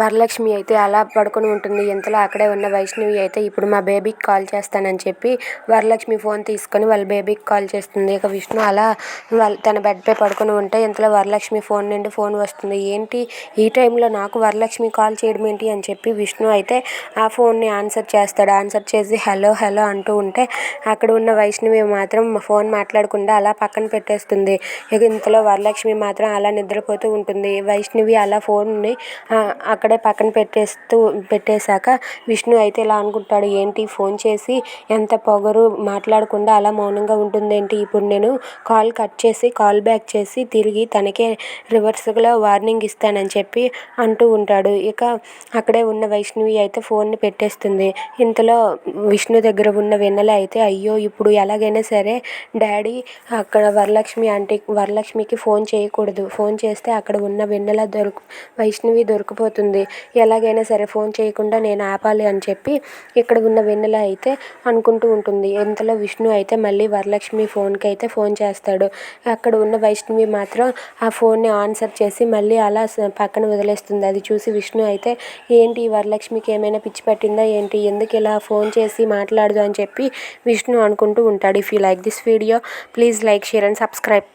వరలక్ష్మి అయితే అలా పడుకొని ఉంటుంది. ఇంతలో అక్కడే ఉన్న వైష్ణవి అయితే ఇప్పుడు మా బేబీకి కాల్ చేస్తానని చెప్పి వరలక్ష్మి ఫోన్ తీసుకొని వాళ్ళ బేబీకి కాల్ చేస్తుంది. ఇక విష్ణు అలా వాళ్ళ తన బెడ్పై పడుకొని ఉంటే ఇంతలో వరలక్ష్మి ఫోన్ నుండి ఫోన్ వస్తుంది. ఏంటి? ఈ టైంలో నాకు వరలక్ష్మి కాల్ చేయడం ఏంటి అని చెప్పి విష్ణు అయితే ఆ ఫోన్ని ఆన్సర్ చేస్తాడు. ఆన్సర్ చేసి హలో హలో అంటూ ఉంటే అక్కడ ఉన్న వైష్ణవి మాత్రం ఫోన్ మాట్లాడకుండా అలా పక్కన పెట్టేస్తుంది. ఇక ఇంతలో వరలక్ష్మి మాత్రం అలా నిద్రపోతూ ఉంటుంది. వైష్ణవి అలా ఫోన్ని అక్కడే పక్కన పెట్టేస్తూ పెట్టేశాక విష్ణు అయితే ఇలా అనుకుంటాడు ఏంటి? ఫోన్ చేసి ఎంత పొగరు మాట్లాడకుండా అలా మౌనంగా ఉంటుందేంటి? ఇప్పుడు నేను కాల్ కట్ చేసి కాల్ బ్యాక్ చేసి తిరిగి తనకే రివర్స్గా వార్నింగ్ ఇస్తానని చెప్పి అంటూ ఉంటాడు. ఇక అక్కడే ఉన్న వైష్ణవి అయితే ఫోన్ని పెట్టేస్తుంది. ఇంతలో విష్ణు దగ్గర ఉన్న వెన్నెల అయితే అయ్యో ఇప్పుడు ఎలాగైనా సరే డాడీ అక్కడ వరలక్ష్మి అంటే వరలక్ష్మికి ఫోన్ చేయకూడదు. ఫోన్ చేస్తే అక్కడ ఉన్న వెన్నెల దొరుకు వైష్ణవి దొరికిపోతుంది. ఎలాగైనా సరే ఫోన్ చేయకుండా నేను ఆపాలి అని చెప్పి ఇక్కడ ఉన్న వెన్నెల అయితే అనుకుంటూ ఉంటుంది. ఇంతలో విష్ణు అయితే మళ్ళీ వరలక్ష్మి ఫోన్కి అయితే ఫోన్ చేస్తాడు. అక్కడ ఉన్న వైష్ణవి మాత్రం ఆ ఫోన్ని ఆన్సర్ చేసి మళ్ళీ అలా పక్కన వదిలేస్తుంది. అది చూసి విష్ణు అయితే ఏంటి వరలక్ష్మికి ఏమైనా పిచ్చి పట్టిందా? ఏంటి? ఎందుకు ఇలా ఫోన్ చేసి మాట్లాడదు? అని చెప్పి విష్ణు అనుకుంటూ ఉంటాడు. If you like this video please like share and subscribe.